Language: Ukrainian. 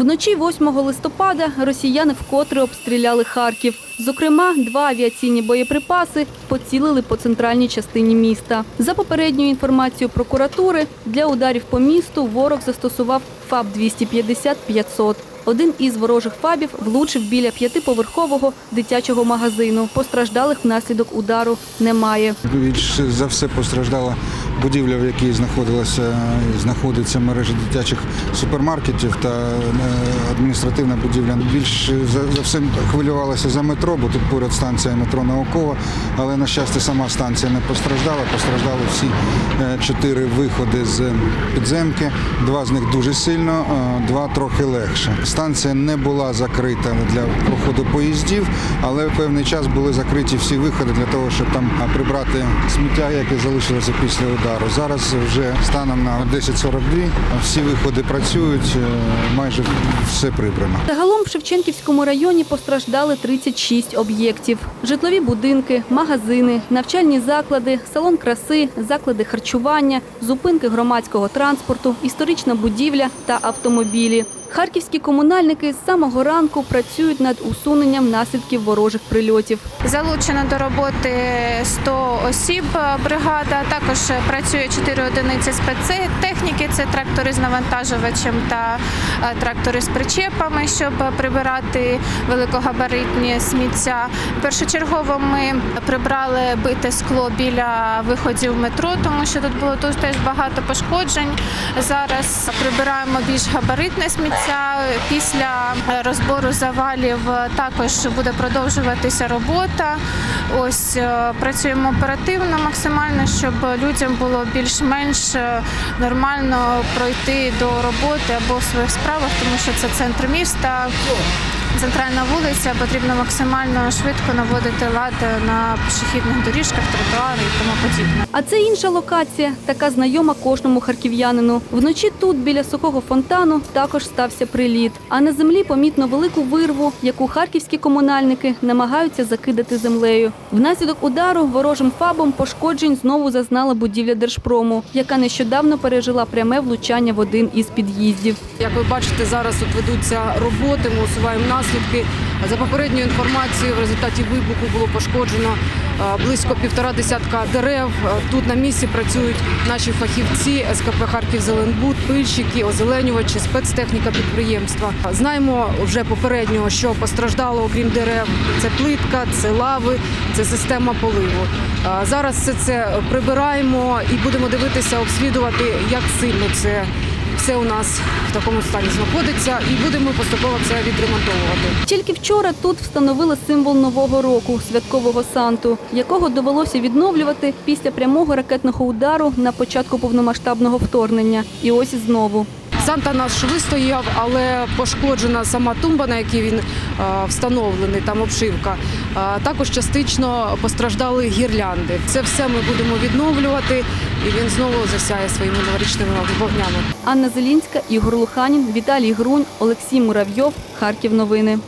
Вночі 8 листопада росіяни вкотре обстріляли Харків. Зокрема, два авіаційні боєприпаси поцілили по центральній частині міста. За попередньою інформацією прокуратури, для ударів по місту ворог застосував ФАБ 250-500. Один із ворожих фабів влучив біля п'ятиповерхового дитячого магазину. Постраждалих внаслідок удару немає. Більш за все постраждала будівля, в якій знаходилася знаходиться мережа дитячих супермаркетів та е, адміністративна будівля. Більш за, за все хвилювалася за метро, бо тут поряд станція метро наукова. Але на щастя, сама станція не постраждала. Постраждали всі е, чотири виходи з підземки. Два з них дуже сильно, е, два трохи легше. Станція не була закрита для проходу поїздів, але в певний час були закриті всі виходи для того, щоб там прибрати сміття, яке залишилося після удару. Зараз вже станом на 10.42 всі виходи працюють, е, майже все прибрано. Загалом в Шевченківському районі постраждали 36 об'єктів: житлові будинки, магазини, навчальні заклади, салон краси, заклади харчування, зупинки громадського транспорту, історична будівля та автомобілі. Харківські комунальники з самого ранку працюють над усуненням наслідків ворожих прильотів. Залучено до роботи 100 осіб бригада. Також працює 4 одиниці спецтехніки. Це трактори з навантажувачем та е, трактори з причепами, щоб прибирати великогабаритні сміття. Першочергово ми прибрали бите скло біля виходів метро, тому що тут було тут теж багато пошкоджень. Зараз прибираємо більш габаритне сміття. Після е, розбору завалів е, також буде продовжуватися робота. Ось е, працюємо оперативно максимально, щоб людям було більш-менш нормально пройти до роботи або в своїх справах, тому що це центр міста. Центральна вулиця потрібно максимально швидко наводити лад на пішохідних доріжках, тротуари і тому подібне. А це інша локація, така знайома кожному харків'янину. Вночі тут, біля сухого фонтану, також стався приліт. А на землі помітно велику вирву, яку харківські комунальники намагаються закидати землею. Внаслідок удару ворожим фабом пошкоджень знову зазнала будівля Держпрому, яка нещодавно пережила пряме влучання в один із під'їздів. Як ви бачите, зараз тут ведуться роботи, ми усуваємо наслідки. За попередньою інформацією, в результаті вибуху було пошкоджено е, близько півтора десятка дерев. Е, Тут на місці працюють наші фахівці СКП Харків Зеленбуд, пильщики, озеленювачі, спецтехніка підприємства. Знаємо вже попередньо, що постраждало, окрім дерев, це плитка, це лави, це система поливу. Е, Зараз все це прибираємо і будемо дивитися, обслідувати, як сильно це все у нас в такому стані знаходиться, і будемо поступово це відремонтовувати. Тільки вчора тут встановили символ нового року святкового санту, якого довелося відновлювати після прямого ракетного удару на початку повномасштабного вторгнення. І ось знову. Санта наш вистояв, але пошкоджена сама тумба, на якій він встановлений, там обшивка. Також частично постраждали гірлянди. Це все ми будемо відновлювати, і він знову засяє своїми новорічними вогнями. Анна Зелінська, Ігор Луханін, Віталій Грунь, Олексій Муравйов. Харків новини.